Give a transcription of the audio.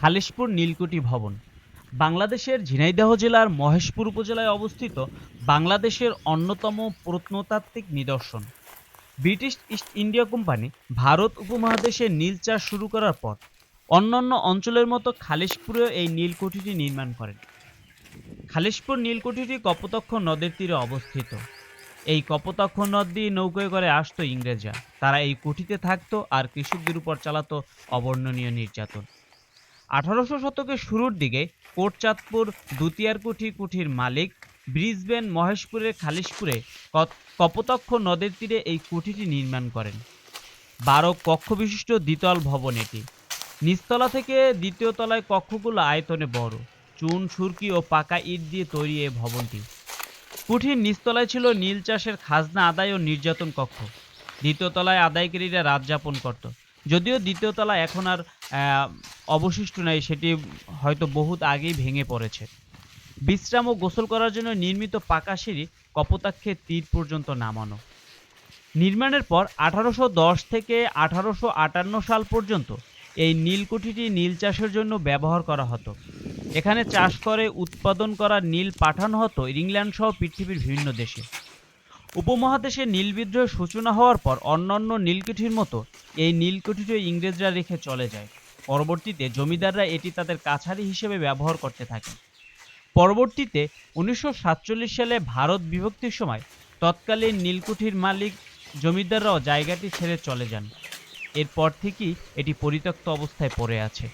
খালিশপুর নীলকুঠি ভবন। বাংলাদেশের ঝিনাইদহ জেলার মহেশপুর উপজেলায় অবস্থিত বাংলাদেশের অন্যতম প্রত্নতাত্ত্বিক নিদর্শন। British East India company Bharat উপমহাদেশে নীল চাষ শুরু করার পর অন্যান্য অঞ্চলের মতো খালিশপুরেও এই নীলকুঠিটি নির্মাণ করেন। খালিশপুর নীলকুঠিটি কপোতক্ষ নদের তীরে অবস্থিত। এই কপোতক্ষ নদ দিয়ে নৌকায় করে আসতো ইংরেজরা। তারা এই কুঠিতে থাকতো আর কৃষকদের উপর চালাতো অবর্ণনীয় নির্যাতন। আঠারোশো শতকের শুরুর দিকে কোটচাঁদপুর দুতিয়ার কুঠি কুঠির মালিক ব্রিসবেন মহেশপুরের খালিশপুরে কপোতক্ষ নদের তীরে এই কুঠিটি নির্মাণ করেন। বারো কক্ষ বিশিষ্ট দ্বিতল ভবন এটি। নিচতলা থেকে দ্বিতীয় তলায় কক্ষগুলো আয়তনে বড়। চুন, সুরকি ও পাকা ইট দিয়ে তৈরি এই ভবনটি। কুঠির নিচতলায় ছিল নীল চাষের খাজনা আদায় ও নির্যাতন কক্ষ। দ্বিতীয় তলায় আদায়কারীরা রাত যাপন করত। যদিও দ্বিতীয় তলা এখন আর অবশিষ্ট নাই, সেটি হয়তো বহুত আগেই ভেঙে পড়েছে। বিশ্রাম ও গোসল করার জন্য নির্মিত পাকা সিঁড়ি কপোতাক্ষের তীর পর্যন্ত নামানো। নির্মাণের পর আঠারোশো দশ থেকে আঠারোশো আটান্ন সাল পর্যন্ত এই নীলকুঠিটি নীল চাষের জন্য ব্যবহার করা হতো। এখানে চাষ করে উৎপাদন করা নীল পাঠানো হতো ইংল্যান্ড সহ পৃথিবীর বিভিন্ন দেশে। উপমহাদেশে নীল বিদ্রোহের সূচনা হওয়ার পর অন্যান্য নীলকুঠির মতো এই নীলকুঠিটিও ইংরেজরা রেখে চলে যায়। পরবর্তীতে জমিদাররা এটি তাদের কাছারি হিসেবে ব্যবহার করতে থাকে। পরবর্তীতে উনিশশো সাতচল্লিশ সালে ভারত বিভক্তির সময় তৎকালীন নীলকুঠির মালিক জমিদাররাও জায়গাটি ছেড়ে চলে যান। এরপর থেকেই এটি পরিত্যক্ত অবস্থায় পড়ে আছে।